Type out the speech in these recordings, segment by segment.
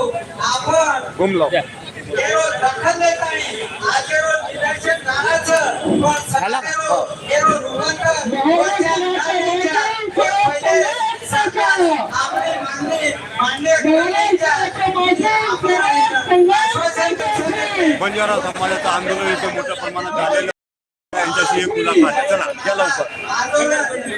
आपण घुमलो केवळ दखल देत नाही आज केवळ निदर्शन राहण्याचं पण झाला का? हो. केवळ रूपांतर वचनकारीच्या पहिले सरकार आपली मागणी मान्य करण्याच्या आपण आश्वासन देतो. बंजारा समाजाचं आंदोलन इथे मोठ्या प्रमाणात झालेलं आहे. यांच्याशी एक मुलाखत. चला घ्या लवकर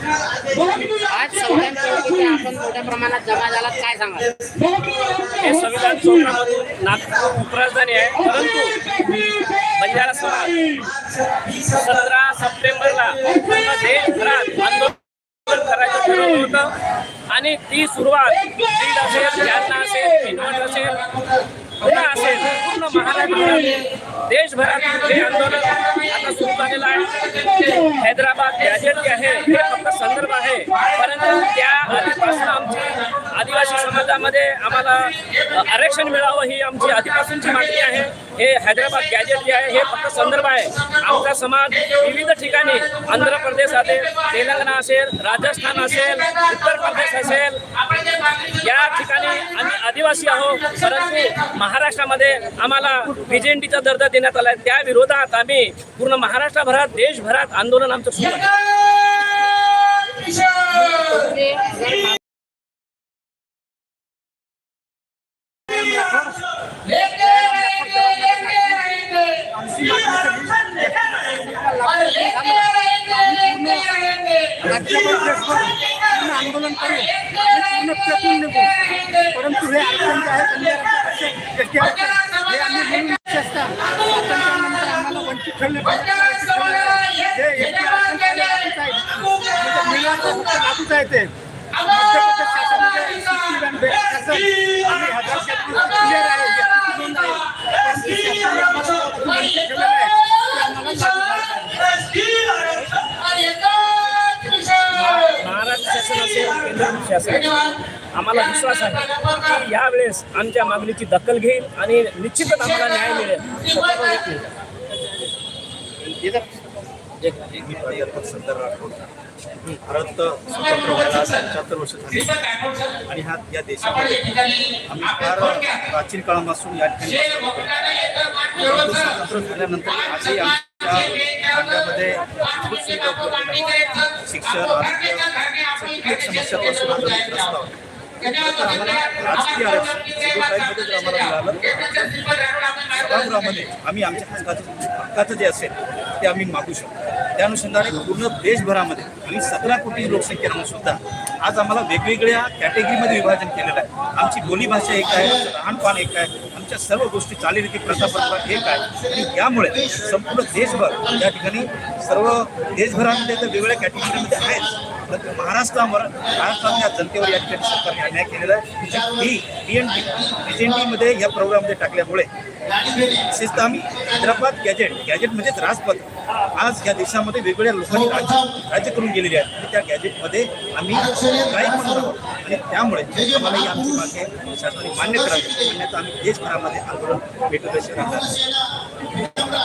आज चौकीमध्ये आपण मोठ्या प्रमाणात जमा झाला काय सांगा हे संविधान चौकामधून नागपूर उपराजधानी आहे परंतु बंजारा समाज सतरा सप्टेंबरला पूर्ण देशभरात आंदोलन करायचं ठरवलं होतं. आणि ती सुरुवात बीड असेल जालना असेल किनवट असेल पुन्हा असेल पूर्ण महाराष्ट्रात देशभरात हे आंदोलन आता सुरू झालेलं आहे. हैदराबाद गॅजेट जे आहे हे फक्त संदर्भ आहे. परंतु त्या समाजामध्ये आम्हाला आरक्षण मिळावं ही आमची आधीपासूनची मागणी आहे. हे हैदराबाद गॅजेट जे आहे हे फक्त संदर्भ आहे. आमचा समाज विविध ठिकाणी आंध्र प्रदेश असेल तेलंगणा असेल राजस्थान असेल उत्तर प्रदेश असेल या ठिकाणी आम्ही आदिवासी आहोत. परंतु महाराष्ट्रामध्ये आम्हाला व्हिजेंटीचा दर्जा देण्यात आला आहे त्या विरोधात आम्ही पूर्ण महाराष्ट्रभरात देशभरात आंदोलन आमचं सुरू आहे. आंदोलन करू पूर्ण पेटून निघू परंतु हे आरक्षण जे आहे हे आम्ही म्हणून विशेषतः स्वातंत्र्यानंतर आम्हाला वंचित ठेवले हे एसटी आरक्षण लागूच आहे लागूच आहे ते मध्य शासन शासन आम्हाला विश्वास आहे की यावेळेस आमच्या मागणीची दखल घेईल आणि निश्चितच आम्हाला न्याय मिळेल. मी प्राध्यापक संदर राठोड भारत स्वतंत्र व्हायला पंच्याहत्तर वर्ष झाली आणि हा या देशामध्ये आम्ही फार प्राचीन काळापासून या ठिकाणी स्वतंत्र झाल्यानंतर आजही आमच्या राज्यामध्ये. शिक्षण आरोग्य अशा कित्येक समस्यापासून आम्ही त्रस्त आहोत. खरं तर आम्हाला राजकीय आरक्षण सिव्हिल जर आम्हाला मिळालं. सभागृहामध्ये आम्ही आमच्या हक्काचं हक्काचं जे असेल ते आम्ही मागू शकतो. त्या अनुषंगाने पूर्ण देशभरामध्ये आम्ही सतरा कोटी लोकसंख्या राहून सुद्धा आज आम्हाला वेगवेगळ्या कॅटेगरीमध्ये विभाजन केलेलं आहे. आमची बोलीभाषा एक आहे आमचं राहणपान एक आहे आमच्या सर्व गोष्टी चालीरीती प्रथा परंपरा एक आहे. आणि यामुळे संपूर्ण देशभर या ठिकाणी सर्व देशभरामध्ये तर वेगवेगळ्या कॅटेगरीमध्ये आहेत. परंतु महाराष्ट्रावर महाराष्ट्रातल्या जनतेवर या ठिकाणी सरकारने अन्याय केलेला आहे. ही डी एन टी मध्ये या प्रोग्राममध्ये टाकल्यामुळे विशेषतः आम्ही हैदराबाद गॅजेट. गॅजेट म्हणजेच राजपथ. आज या देशामध्ये वेगवेगळ्या लोकांनी राज्य राज्य करून गेलेले आहेत. आणि त्या गॅजेटमध्ये आम्ही काही पण आहोत. आणि त्यामुळे आम्हाला ही आमची मागणी शासनाने मान्य करावी. अन्यथा आम्ही देशभरामध्ये आंदोलन भेटू शकणार